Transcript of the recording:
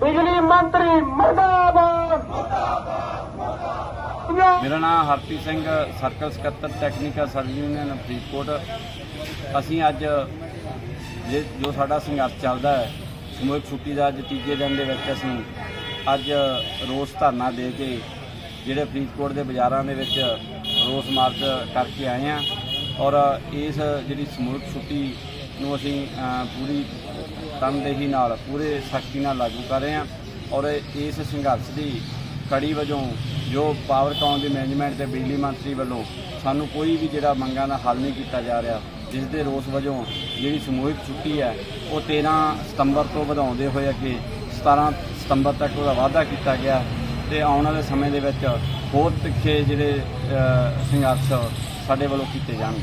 ਬਿਜਲੀ ਮੰਤਰੀ ਮਰਦਾਬਾਦ। ਮੇਰਾ ਨਾਮ ਹਰਪ੍ਰੀਤ ਸਿੰਘ, ਸਰਕਲ ਸਕੱਤਰ ਟੈਕਨੀਕਲ ਸਰਵਿਸ ਯੂਨੀਅਨ ਫਰੀਦਕੋਟ। ਅਸੀਂ ਅੱਜ ਜੋ ਸਾਡਾ ਸੰਘਰਸ਼ ਚੱਲਦਾ ਹੈ ਸਮੂਹਿਕ ਛੁੱਟੀ ਦਾ ਅੱਜ ਤੀਜੇ ਦਿਨ ਦੇ ਵਿੱਚ ਅਸੀਂ ਅੱਜ ਰੋਸ ਧਰਨਾ ਦੇ ਕੇ ਜਿਹੜੇ ਫਰੀਦਕੋਟ ਦੇ ਬਾਜ਼ਾਰਾਂ ਦੇ ਵਿੱਚ ਰੋਸ ਮਾਰਚ ਕਰਕੇ ਆਏ ਹਾਂ ਔਰ ਇਸ ਜਿਹੜੀ ਸਮੂਹਿਕ ਛੁੱਟੀ ਨੂੰ ਅਸੀਂ ਪੂਰੀ ਤਨਦੇਹੀ ਨਾਲ, ਪੂਰੇ ਸਖਤੀ ਨਾਲ ਲਾਗੂ ਕਰ ਰਹੇ ਹਾਂ ਔਰ ਇਸ ਸੰਘਰਸ਼ ਦੀ ਕੜੀ ਵਜੋਂ ਜੋ ਪਾਵਰਕਾਮ ਦੀ ਮੈਨੇਜਮੈਂਟ ਤੇ ਬਿਜਲੀ ਮੰਤਰੀ ਵੱਲੋਂ ਸਾਨੂੰ ਕੋਈ ਵੀ ਜਿਹੜਾ ਮੰਗਾਂ ਦਾ ਹੱਲ ਨਹੀਂ ਕੀਤਾ ਜਾ ਰਿਹਾ, ਜਿਸ ਦੇ ਰੋਸ ਵਜੋਂ ਜਿਹੜੀ ਸਮੂਹਿਕ ਛੁੱਟੀ ਹੈ, ਉਹ 13 ਸਤੰਬਰ ਤੋਂ ਵਧਾਉਂਦੇ ਹੋਏ ਅੱਗੇ 17 ਸਤੰਬਰ ਤੱਕ ਉਹਦਾ ਵਾਅਦਾ ਕੀਤਾ ਗਿਆ ਤੇ ਆਉਣ ਵਾਲੇ ਸਮੇਂ ਦੇ ਵਿੱਚ ਹੋਰ ਤਿੱਖੇ ਜਿਹੜੇ ਸੰਘਰਸ਼ ਸਾਡੇ ਵੱਲੋਂ ਕੀਤੇ ਜਾਣਗੇ।